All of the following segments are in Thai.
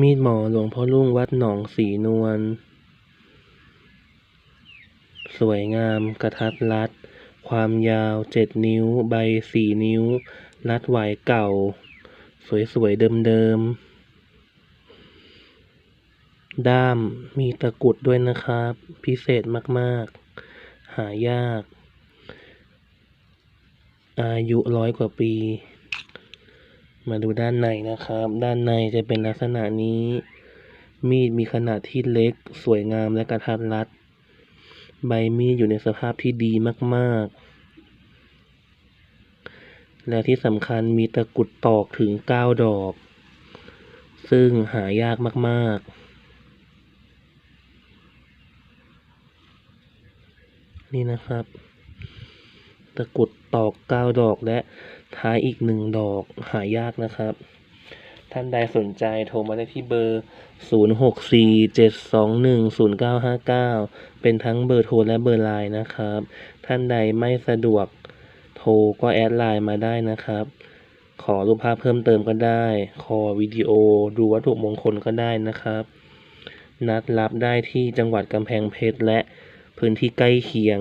มีดหมอหลวงพ่อรุ่งวัดหนองสีนวล สวยงามกระทัดรัด ความยาวเจ็ดนิ้ว ใบสี่นิ้ว รัดไหวเก่า สวยๆเดิมๆ ด้ามมีตะกุดด้วยนะครับ พิเศษมากๆ หายาก อายุร้อยกว่าปี มาดูด้านในนะครับ ด้านในจะเป็นลักษณะนี้ มีดมีขนาดที่เล็ก สวยงามและกระทัดรัด ใบมีดอยู่ในสภาพที่ดีมากๆ และที่สำคัญมีตะกุดตอกถึงเก้าดอก ซึ่งหายากมากๆ นี่นะครับ ตะกรุดตอกเก้าดอกและท้ายอีกหนึ่งดอกหายากนะครับ ท่านใดสนใจโทรมาได้ที่เบอร์ 0647210959 เป็นทั้งเบอร์โทรและเบอร์ไลน์นะครับ ท่านใดไม่สะดวกโทรก็แอดไลน์มาได้นะครับ ขอรูปภาพเพิ่มเติมก็ได้ ขอวิดีโอดูวัตถุมงคลก็ได้นะครับ นัดรับได้ที่จังหวัดกำแพงเพชรและพื้นที่ใกล้เคียง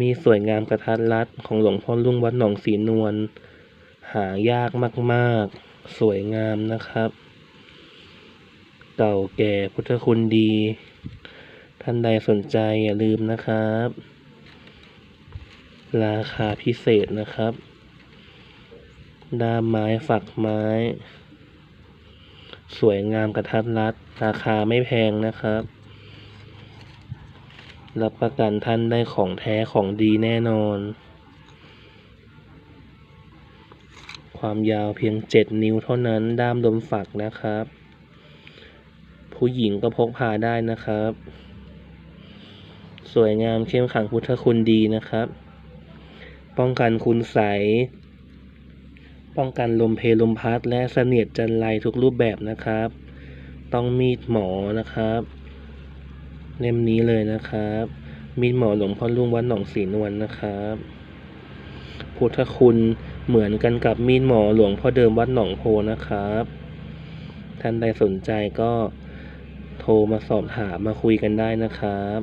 มีสวยงามกระทัดรัดของหลวงพ่อรุ่งวัดหนองสีนวลหายากมากๆ สวยงามนะครับ เก่าแก่พุทธคุณดี ท่านใดสนใจอย่าลืมนะครับ ราคาพิเศษนะครับ ด้ามไม้ฝักไม้ สวยงามกระทัดรัด ราคาไม่แพงนะครับ รับประกันท่านได้ของแท้ของดีแน่นอน ความยาวเพียงเจ็ดนิ้วเท่านั้นด้ามลมฝักนะครับ ผู้หญิงก็พกพาได้นะครับ สวยงามเข้มขังพุทธคุณดีนะครับ ป้องกันคุณใส ป้องกันลมเพลลมพัดและเสนียดจันไรทุกรูปแบบนะครับ ต้องมีดหมอนะครับ เล่มนี้เลยนะครับ มีหมอหลวงพ่อรุ่งวัดหนองศรีนวลนะครับ พุทธคุณเหมือนกันกับมีดหมอหลวงพ่อเดิมวัดหนองโพนะครับ ท่านใดสนใจก็โทรมาสอบถามมาคุยกันได้นะครับ